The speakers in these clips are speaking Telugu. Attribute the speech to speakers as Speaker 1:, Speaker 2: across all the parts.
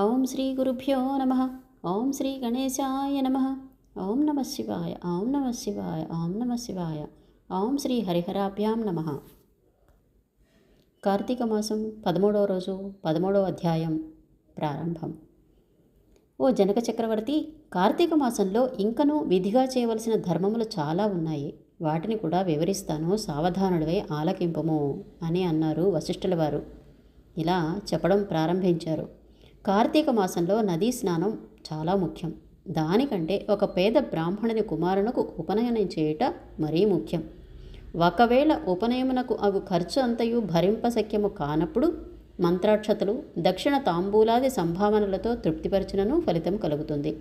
Speaker 1: ఓం శ్రీ గురుభ్యో నమ. ఓం శ్రీ గణేశాయ నమ. ఓం నమ శివాయ. ఓం నమ శివాయ. ఓం నమ శివాయ. ఓం శ్రీ హరిహరాభ్యాం నమ. కార్తీక మాసం పదమూడవ రోజు పదమూడవ అధ్యాయం ప్రారంభం. ఓ జనక చక్రవర్తి కార్తీక మాసంలో ఇంకనూ విధిగా చేయవలసిన ధర్మములు చాలా ఉన్నాయి. వాటిని కూడా వివరిస్తాను. సావధానుడివై ఆలకింపము అని అన్నారు వశిష్ఠుల వారు. ఇలా చెప్పడం ప్రారంభించారు. కార్తీక మాసంలో నదీ స్నానం చాలా ముఖ్యం. దానికంటే ఒక పేద బ్రాహ్మణుని కుమారునకు ఉపనయనం చేయుట మరీ ముఖ్యం. ఒకవేళ ఉపనయమునకు అవి ఖర్చు అంతయు భరింపశక్యము కానప్పుడు మంత్రాక్షతలు దక్షిణ తాంబూలాది సంభావనలతో తృప్తిపరచునను ఫలితం కలుగుతుంది.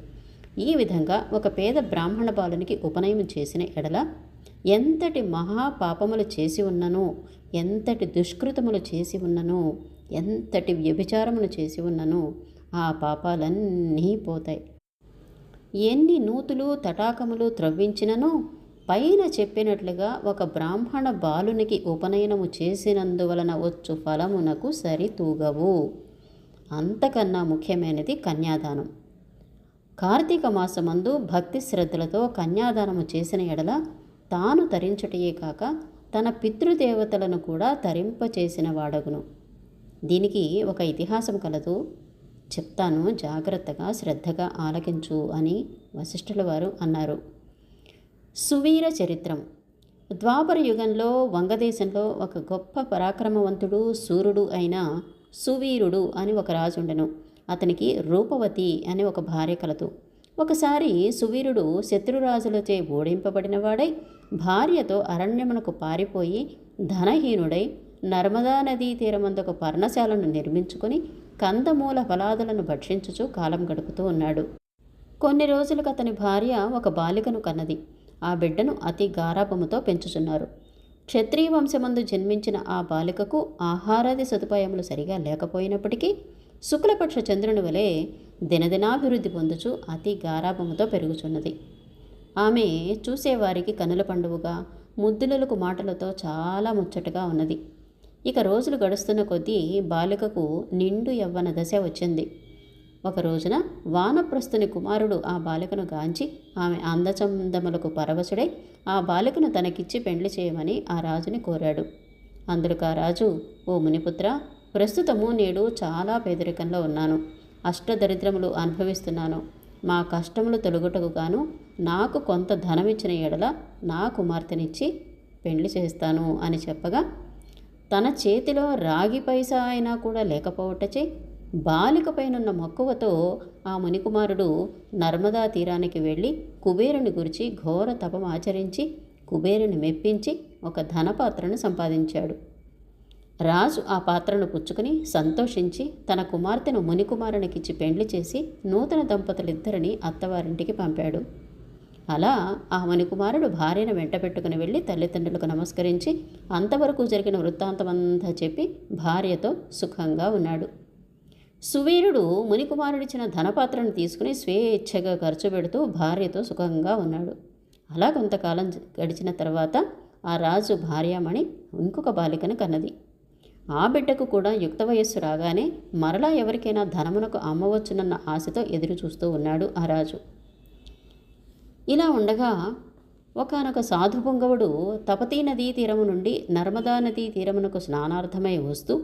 Speaker 1: ఈ విధంగా ఒక పేద బ్రాహ్మణ బాలునికి ఉపనయనం చేసిన ఎడల ఎంతటి మహాపాపములు చేసి ఉన్ననో ఎంతటి దుష్కృతములు చేసి ఉన్ననో ఎంతటి వ్యభిచారమును చేసి ఉన్ననో ఆ పాపాలన్నీ పోతాయి. ఎన్ని నూతులు తటాకములు త్రవ్వించిననో పైన చెప్పినట్లుగా ఒక బ్రాహ్మణ బాలునికి ఉపనయనము చేసినందువలన వచ్చు ఫలమునకు సరితూగవు. అంతకన్నా ముఖ్యమైనది కన్యాదానం. కార్తీక మాసమందు భక్తి శ్రద్ధలతో కన్యాదానము చేసిన ఎడల తాను తరించుటయే కాక తన పితృదేవతలను కూడా తరింపచేసిన వాడగును. దీనికి ఒక ఇతిహాసం కలదు. చెప్తాను జాగ్రత్తగా శ్రద్ధగా ఆలకించు అని వశిష్ఠుల వారు అన్నారు. సువీర చరిత్రం. ద్వాపర యుగంలో వంగదేశంలో ఒక గొప్ప పరాక్రమవంతుడు సూర్యుడు అయిన సువీరుడు అని ఒక రాజుండెను అతనికి రూపవతి అని ఒక భార్య కలదు. ఒకసారి సువీరుడు శత్రురాజులచే ఓడింపబడినవాడై భార్యతో అరణ్యమునకు పారిపోయి ధనహీనుడై నర్మదా నదీ తీరమందొక పర్ణశాలను నిర్మించుకొని కందమూల ఫలాదులను భక్షించుచు కాలం గడుపుతూ ఉన్నాడు. కొన్ని రోజులకు అతని భార్య ఒక బాలికను కన్నది. ఆ బిడ్డను అతి గారాపముతో పెంచుచున్నారు. క్షత్రియ వంశమందు జన్మించిన ఆ బాలికకు ఆహారాది సదుపాయములు సరిగా లేకపోయినప్పటికీ శుక్లపక్ష చంద్రుని వలె దినదినాభివృద్ధి పొందుచు అతి గారాభముతో పెరుగుచున్నది. ఆమె చూసేవారికి కనుల పండువుగా ముద్దులకు మాటలతో చాలా ముచ్చటగా ఉన్నది. ఇక రోజులు గడుస్తున్న కొద్దీ బాలికకు నిండు యవ్వన దశ వచ్చింది. ఒక రోజున వానప్రస్థుని కుమారుడు ఆ బాలికను గాంచి ఆమె అందచందములకు పరవశుడై ఆ బాలికను తనకిచ్చి పెండ్లి చేయమని ఆ రాజుని కోరాడు. అందుకు ఆ రాజు ఓ మునిపుత్ర ప్రస్తుతము నేడు చాలా పేదరికంలో ఉన్నాను. అష్టదరిద్రములు అనుభవిస్తున్నాను. మా కష్టములు తొలగుటకు గాను నాకు కొంత ధనమిచ్చిన ఎడల నా కుమార్తెనిచ్చి పెండ్లి చేస్తాను అని చెప్పగా తన చేతిలో రాగి పైసా అయినా కూడా లేకపోవటచే బాలికపైనున్న మక్కువతో ఆ మునికుమారుడు నర్మదా తీరానికి వెళ్ళి కుబేరుని గురించి ఘోర తపం ఆచరించి కుబేరుని మెప్పించి ఒక ధనపాత్రను సంపాదించాడు. రాజు ఆ పాత్రను పుచ్చుకుని సంతోషించి తన కుమార్తెను మునికుమారునికిచ్చి పెండ్లి చేసి నూతన దంపతులిద్దరిని అత్తవారింటికి పంపాడు. అలా ఆ మణికుమారుడు భార్యను వెంట పెట్టుకుని వెళ్ళి తల్లిదండ్రులకు నమస్కరించి అంతవరకు జరిగిన వృత్తాంతమంతా చెప్పి భార్యతో సుఖంగా ఉన్నాడు. సువీరుడు మునికుమారుడిచ్చిన ధనపాత్రను తీసుకుని స్వేచ్ఛగా ఖర్చు పెడుతూ భార్యతో సుఖంగా ఉన్నాడు. అలా కొంతకాలం గడిచిన తర్వాత ఆ రాజు భార్యామణి ఇంకొక బాలికను కన్నది. ఆ బిడ్డకు కూడా యుక్త వయస్సు రాగానే మరలా ఎవరికైనా ధనమునకు అమ్మవచ్చునన్న ఆశతో ఎదురు చూస్తూ ఉన్నాడు ఆ రాజు. ఇలా ఉండగా ఒకనొక సాధు పొంగవుడు తపతీ నదీ తీరము నుండి నర్మదా నదీ తీరమునకు స్నానార్థమై వస్తూ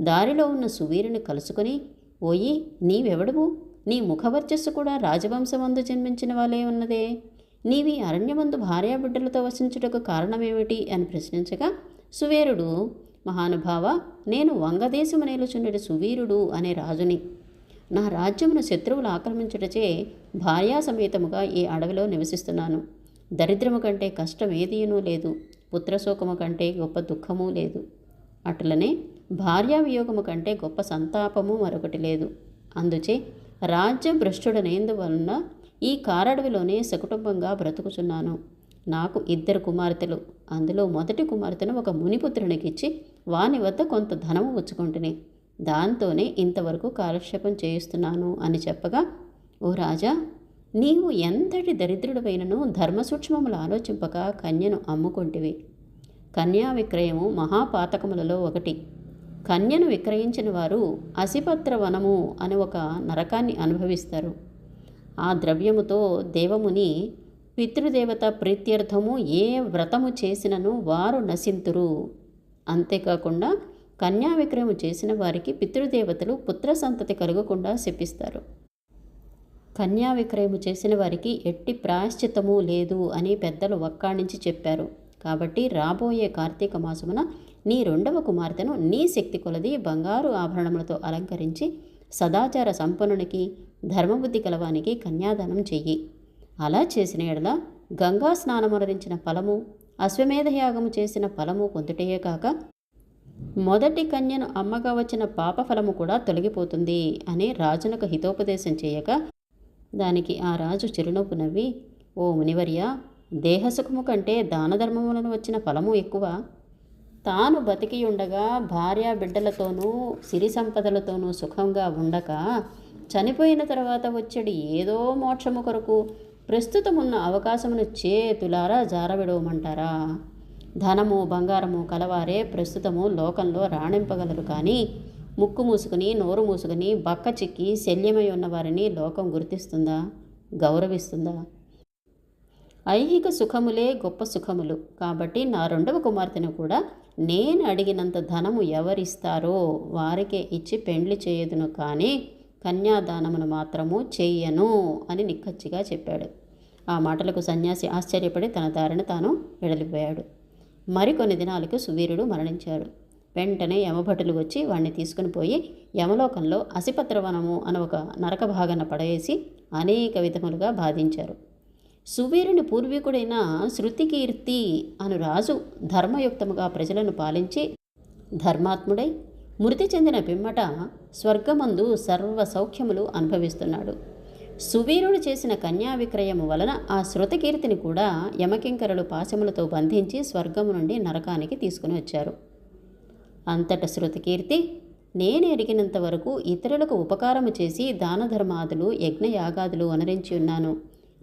Speaker 1: దారిలో ఉన్న సువీరుని కలుసుకొని ఓయి నీవెవడువు? నీ ముఖవర్చస్సు కూడా రాజవంశమందు జన్మించిన వాళ్ళే ఉన్నదే. నీవి అరణ్యమందు భార్యాబిడ్డలతో వసించుటకు కారణమేమిటి? అని ప్రశ్నించగా సువీరుడు మహానుభావ నేను వంగదేశము నేలుచుండెడు సువీరుడు అనే రాజుని నా రాజ్యమును శత్రువులు ఆక్రమించుటచే భార్యా సమేతముగా ఈ అడవిలో నివసిస్తున్నాను. దరిద్రము కంటే కష్టం ఏదీనూ లేదు. పుత్రశోకము కంటే గొప్ప దుఃఖము లేదు. అట్లనే భార్యా వియోగము కంటే గొప్ప సంతాపము మరొకటి లేదు. అందుచే రాజ్య భ్రష్టుడనేందువలన ఈ కారడవిలోనే సకుటుంబంగా బ్రతుకుచున్నాను. నాకు ఇద్దరు కుమార్తెలు. అందులో మొదటి కుమార్తెను ఒక మునిపుత్రునికిచ్చి వాని వద్ద కొంత ధనము వచ్చుకుంటుని దాంతోనే ఇంతవరకు కాలక్షేపం చేయిస్తున్నాను అని చెప్పగా ఓ రాజా నీవు ఎంతటి దరిద్రుడవైనను ధర్మసూక్ష్మములు ఆలోచింపక కన్యను అమ్ముకొంటివి. కన్యా విక్రయము మహాపాతకములలో ఒకటి. కన్యను విక్రయించిన వారు అసిపత్ర వనము అని ఒక నరకాన్ని అనుభవిస్తారు. ఆ ద్రవ్యముతో దేవముని పితృదేవత ప్రీత్యర్థము ఏ వ్రతము చేసినను వారు నశింతురు. అంతేకాకుండా కన్యా విక్రయము చేసిన వారికి పితృదేవతలు పుత్ర సంతతి కలగకుండా శపిస్తారు. కన్యా విక్రయము చేసిన వారికి ఎట్టి ప్రాయశ్చితము లేదు అని పెద్దలు వక్కాణించి చెప్పారు. కాబట్టి రాబోయే కార్తీక మాసమున నీ రెండవ కుమార్తెను నీ శక్తి కొలది బంగారు ఆభరణములతో అలంకరించి సదాచార సంపన్నునికి ధర్మబుద్ధి కలవానికి కన్యాదానం చెయ్యి. అలా చేసిన ఎడల గంగా స్నానమరణించిన ఫలము అశ్వమేధయాగము చేసిన ఫలము పొందుటయే కాక మొదటి కన్యను అమ్మగా వచ్చిన పాప ఫలము కూడా తొలగిపోతుంది అని రాజునకు హితోపదేశం చేయక దానికి ఆ రాజు చిరునవ్వు నవ్వి ఓ మునివర్య దేహసుఖము కంటే దానధర్మములను వచ్చిన ఫలము ఎక్కువ. తాను బతికి ఉండగా భార్య బిడ్డలతోనూ సిరి సంపదలతోనూ సుఖంగా ఉండక చనిపోయిన తర్వాత వచ్చేది ఏదో మోక్షము కొరకు ప్రస్తుతమున్న అవకాశమును చేతులారా జారవిడవమంటారా ధనము బంగారము కలవారే ప్రస్తుతము లోకంలో రాణింపగలరు కానీ ముక్కు మూసుకుని నోరు మూసుకుని బక్క చిక్కి శల్యమై ఉన్నవారిని లోకం గుర్తిస్తుందా? గౌరవిస్తుందా? ఐహిక సుఖములే గొప్ప సుఖములు. కాబట్టి నా రెండవ కుమార్తెను కూడా నేను అడిగినంత ధనము ఎవరిస్తారో వారికే ఇచ్చి పెండ్లి చేయదును కానీ కన్యాదానమును మాత్రము చెయ్యను అని నిక్కచ్చిగా చెప్పాడు. ఆ మాటలకు సన్యాసి ఆశ్చర్యపడి తన దారిన తాను వెడలిపోయాడు. మరికొన్ని దినాలకు సువీరుడు మరణించాడు. వెంటనే యమభటులు వచ్చి వాణ్ణి తీసుకుని పోయి యమలోకంలో అసిపత్రవనము అని ఒక నరక భాగాన పడవేసి అనేక విధములుగా బాధించారు. సువీరుని పూర్వీకుడైన శృతికీర్తి అను రాజు ధర్మయుక్తముగా ప్రజలను పాలించి ధర్మాత్ముడై మృతి చెందిన పిమ్మట స్వర్గమందు సర్వ సౌఖ్యములు అనుభవిస్తున్నాడు. సువీరుడు చేసిన కన్యా విక్రయము వలన ఆ శృతకీర్తిని కూడా యమకింకరలు పాశములతో బంధించి స్వర్గము నుండి నరకానికి తీసుకుని వచ్చారు. అంతట శృతకీర్తి నేను ఎరిగినంత వరకు ఇతరులకు ఉపకారము చేసి దానధర్మాదులు యజ్ఞయాగాదులు అనరించి ఉన్నాను.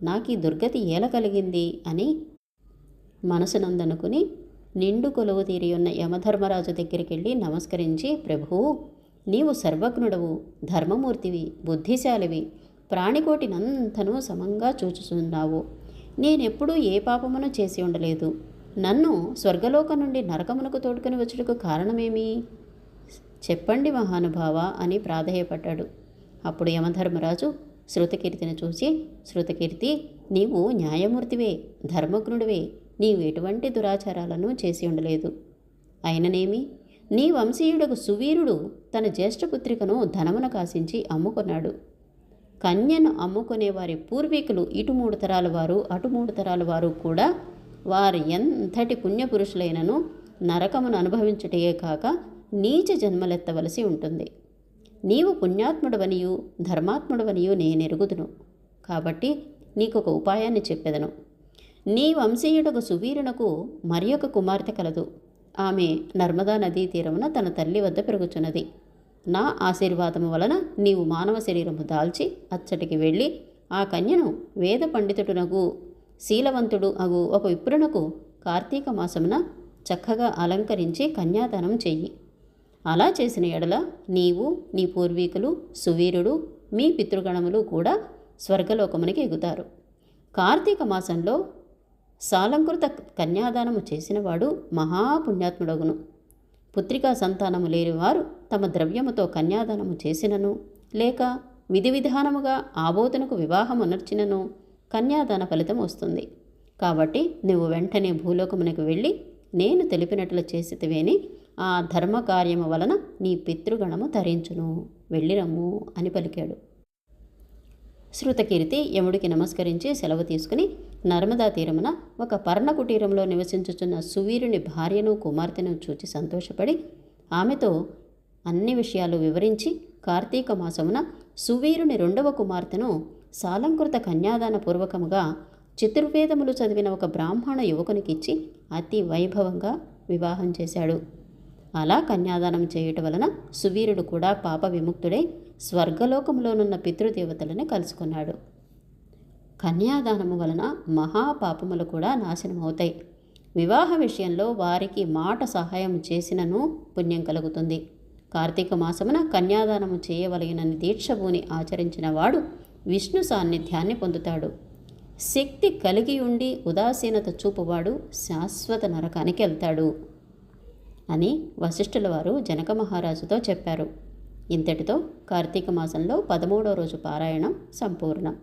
Speaker 1: నాకు ఈ దుర్గతి ఏల కలిగింది? అని మనసునందనుకుని నిండు కొలువు తీరి ఉన్న యమధర్మరాజు దగ్గరికి వెళ్ళి నమస్కరించి ప్రభువు నీవు సర్వజ్ఞుడవు ధర్మమూర్తివి బుద్ధిశాలివి. ప్రాణికోటినంతను సమంగా చూచుచున్నావు. నేనెప్పుడూ ఏ పాపమును చేసి ఉండలేదు. నన్ను స్వర్గలోకం నుండి నరకమునకు తోడుకొని వచ్చుటకు కారణమేమి? చెప్పండి మహానుభావ అని ప్రాధేయపడ్డాడు. అప్పుడు యమధర్మరాజు శృతకీర్తిని చూసి శృతకీర్తి నీవు న్యాయమూర్తివే ధర్మజ్ఞుడివే నీవు ఎటువంటి దురాచారాలను చేసి ఉండలేదు. అయిననేమి? నీ వంశీయుడకు సువీరుడు తన జ్యేష్ఠపుత్రికను ధనమున కాసించి అమ్ముకున్నాడు. కన్యను అమ్ముకునే వారి పూర్వీకులు ఇటు మూడు తరాల వారు అటు మూడు తరాల వారు కూడా వారు ఎంతటి పుణ్యపురుషులైనను నరకమును అనుభవించుటయే కాక నీచ జన్మలెత్తవలసి ఉంటుంది. నీవు పుణ్యాత్ముడవనియు ధర్మాత్ముడవనియు నేనెరుగుదును. కాబట్టి నీకు ఒక ఉపాయాన్ని చెప్పెదను. నీ వంశీయుడకు సువీరునకు మరి ఒక కుమార్తె కలదు. ఆమె నర్మదా నదీ తీరమున తన తల్లి వద్ద పెరుగుచున్నది. నా ఆశీర్వాదము వలన నీవు మానవ శరీరము దాల్చి అచ్చటికి వెళ్ళి ఆ కన్యను వేద పండితుడునగు శీలవంతుడు అగు ఒక విప్రునకు కార్తీక మాసమున చక్కగా అలంకరించి కన్యాదానం చెయ్యి. అలా చేసిన ఎడల నీవు నీ పూర్వీకులు సువీరుడు మీ పితృగణములు కూడా స్వర్గలోకమునికి ఎగుతారు. కార్తీక మాసంలో సాలంకృత కన్యాదానము చేసినవాడు మహాపుణ్యాత్ముడగును. పుత్రికా సంతానము లేనివారు తమ ద్రవ్యముతో కన్యాదానము చేసినను లేక విధి విధానముగా ఆబోతునకు వివాహం అనర్చినను కన్యాదాన ఫలితం వస్తుంది. కాబట్టి నువ్వు వెంటనే భూలోకమునకు వెళ్ళి నేను తెలిపినట్లు చేసితివేని ఆ ధర్మకార్యము వలన నీ పితృగణము తరించును వెళ్ళిరమ్ము అని పలికాడు. శృతకీర్తి యముడికి నమస్కరించి సెలవు తీసుకుని నర్మదా తీరమున ఒక పర్ణ కుటీరంలో నివసించుచున్న సువీరుని భార్యను కుమార్తెను చూచి సంతోషపడి ఆమెతో అన్ని విషయాలు వివరించి కార్తీక మాసమున సువీరుని రెండవ కుమార్తెను సాలంకృత కన్యాదాన పూర్వకముగా చతుర్వేదములు చదివిన ఒక బ్రాహ్మణ యువకునికిచ్చి అతి వైభవంగా వివాహం చేశాడు. అలా కన్యాదానం చేయుట వలన సువీరుడు కూడా పాప విముక్తుడై స్వర్గలోకంలోనున్న పితృదేవతలను కలుసుకున్నాడు. కన్యాదానము వలన మహాపాపములు కూడా నాశనమవుతాయి. వివాహ విషయంలో వారికి మాట సహాయం చేసినను పుణ్యం కలుగుతుంది. కార్తీక మాసమున కన్యాదానము చేయవలగినని దీక్షభూని ఆచరించిన వాడు విష్ణు సాన్నిధ్యాన్ని పొందుతాడు. శక్తి కలిగి ఉండి ఉదాసీనత చూపువాడు శాశ్వత నరకానికి వెళ్తాడు అని వశిష్ఠుల వారు జనక మహారాజుతో చెప్పారు. ఇంతటితో కార్తీక మాసంలో పదమూడో రోజు పారాయణం సంపూర్ణం.